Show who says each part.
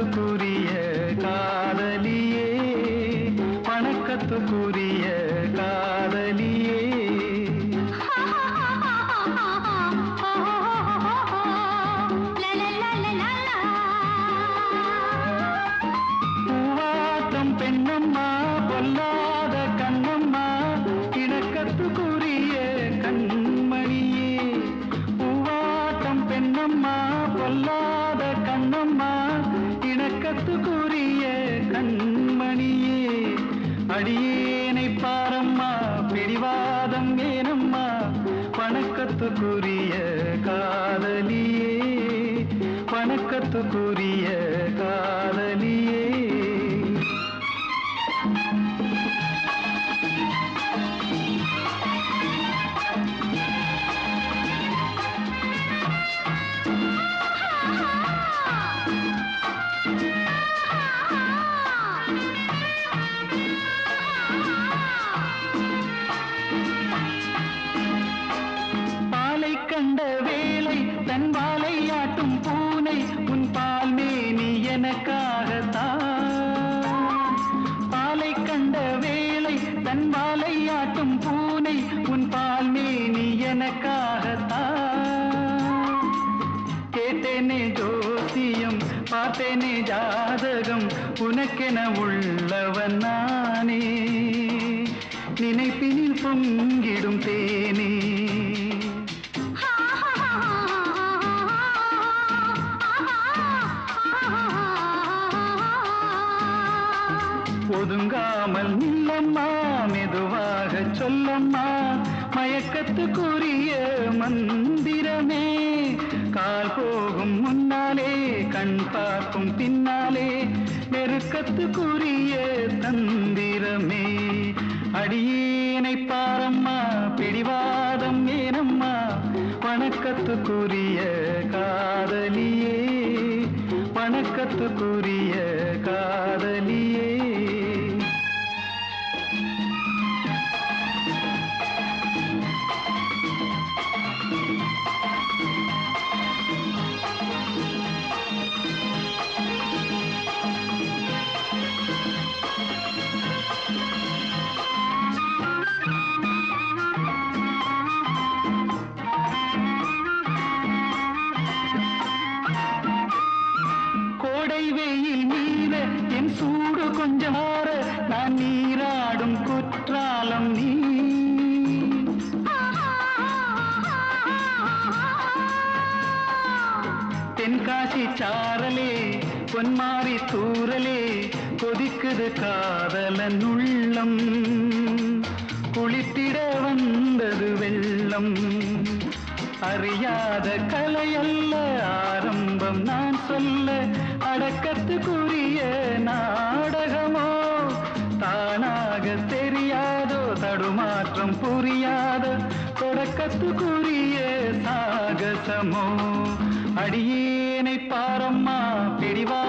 Speaker 1: வணக்கத்துக்குரிய காதலியே வணக்கத்துக்குரிய காதலியே. பூவாட்டம் பெண்ணம்மா பொல்லாத கண்ணம்மா இணக்கத்துக்குரிய கண்மணியே. பூவாட்டம் பெண்ணம்மா பொல்லாத கண்ணம்மா இணக்கத்துக்குரிய கண்மணியே அடியேனை பாரம்மா பிடிவாதம் ஏனம்மா பணக்கத்துக்குரிய காதலியே பணக்கத்துக்குரிய விளையாட்டும் பூனை உன் பால் மேனி எனக்காகத்தான் கேட்டேனே ஜோசியம் பார்த்தேனே ஜாதகம் உனக்கென உள்ளவன் நானே. நினைப்பினில் பொங்கிடும் தேனே. ஒதுங்காமல் நில்லம்மா. மெதுவாக சொல்லம்மா. மயக்கத்துக்குரிய மந்திரமே. கால் போகும் முன்னாலே கண் பார்க்கும் பின்னாலே நெருக்கத்துக்குரிய தந்திரமே. அடியேனை பாரம்மா பிடிவாதம் ஏனம்மா. வணக்கத்துக்குரிய காதலியே. வணக்கத்துக்குரிய காதலி சூடு கொஞ்சம் நான் நீராடும் குற்றாலம் நீ. தென்காசி சாரலே பொன்மாரி தூரலே கொதிக்குது காதலன் உள்ளம். குளித்திட வந்தது வெள்ளம். அறியாத கலையல்ல ஆரம்பம் நான் சொல்ல அடக்கத்துக்குரிய நாட தடுமாற்றம் புரியாத தொடக்கத்துக்குரிய சாகசமோ. அடியேனை பாரம்மா பிடிவா